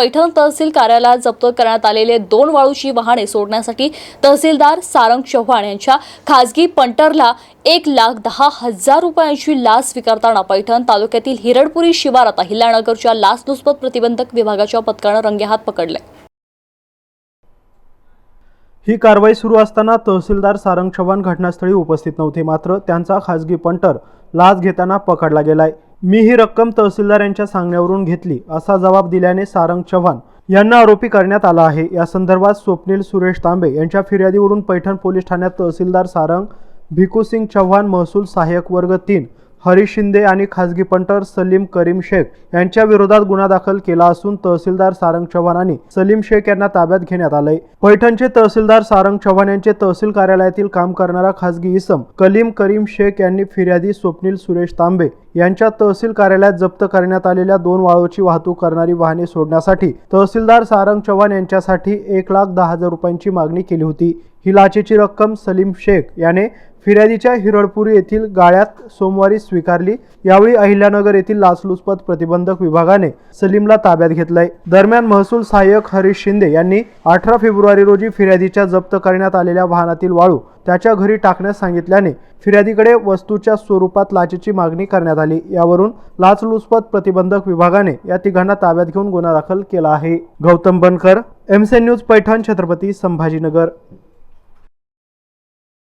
पैठण तहसील कार्यालयात जप्त करण्यात आलेले दोन वाळूची वाहने सोडण्यासाठी तहसीलदार सारंग चव्हाण यांच्या खासगी पंटरला एक लाख दहा हजार रुपयांची लाच स्वीकारताना पैठण तालुक्यातील हिरडपुरी शिवारात अहिल्यानगरच्या लाचलुचपत प्रतिबंधक विभागाच्या पथकानं रंगेहात पकडले. ही कारवाई सुरू असताना तहसीलदार सारंग चव्हाण घटनास्थळी उपस्थित नव्हते मात्र त्यांचा खासगी पंटर लाच घेताना पकडला गेलाय. मी ही रक्कम तहसीलदार यांच्या सांगण्यावरून घेतली असा जबाब दिल्याने सारंग चव्हाण यांना आरोपी करण्यात आला आहे. या संदर्भात स्वप्नील सुरेश तांबे यांच्या फिर्यादीवरून पैठण पोलीस ठाण्यात तहसीलदार सारंग भिकूसिंग चव्हाण महसूल सहाय्यक वर्ग तीन हरीश शिंदे आणि खासगी पंटर सलीम करीम शेख यांच्या विरोधात गुन्हा दाखल केला असून तहसीलदार सारंग चव्हाण आणि सलीम शेख यांना ताब्यात घेण्यात आलंय. पैठणचे तहसीलदार सारंग चव्हाण यांचे तहसील कार्यालयातील काम करणारा खासगी इसम कलीम करीम शेख यांनी फिर्यादी स्वप्नील सुरेश तांबे यांच्या तहसील कार्यालयात जप्त करण्यात आलेल्या दोन वाळूची वाहतूक करणारी वाहने सोडण्यासाठी तहसीलदार सारंग चव्हाण यांच्यासाठी एक लाख दहा हजार रुपयांची मागणी केली होती. ही लाचेची रक्कम सलीम शेख याने फिर्यादीच्या हिरडपुरी येथील गाळ्यात सोमवारी स्वीकारली. यावेळी अहिल्यानगर येथील लाचलुचपत प्रतिबंधक विभागाने सलीमला ताब्यात घेतलंय. दरम्यान महसूल सहाय्यक हरीश शिंदे यांनी अठरा फेब्रुवारी रोजी फिर्यादीच्या जप्त करण्यात आलेल्या वाहनातील वाळू त्याच्या घरी टाकण्यास सांगितल्याने फिर्यादीकडे वस्तूच्या स्वरूपात लाचेची मागणी करण्यात आली. यावरून लाचलुचपत प्रतिबंधक विभागाने या तिघांना ताब्यात घेऊन गुन्हा दाखल केला आहे. गौतम बनकर एमसे न्यूज पैठण छत्रपती संभाजीनगर.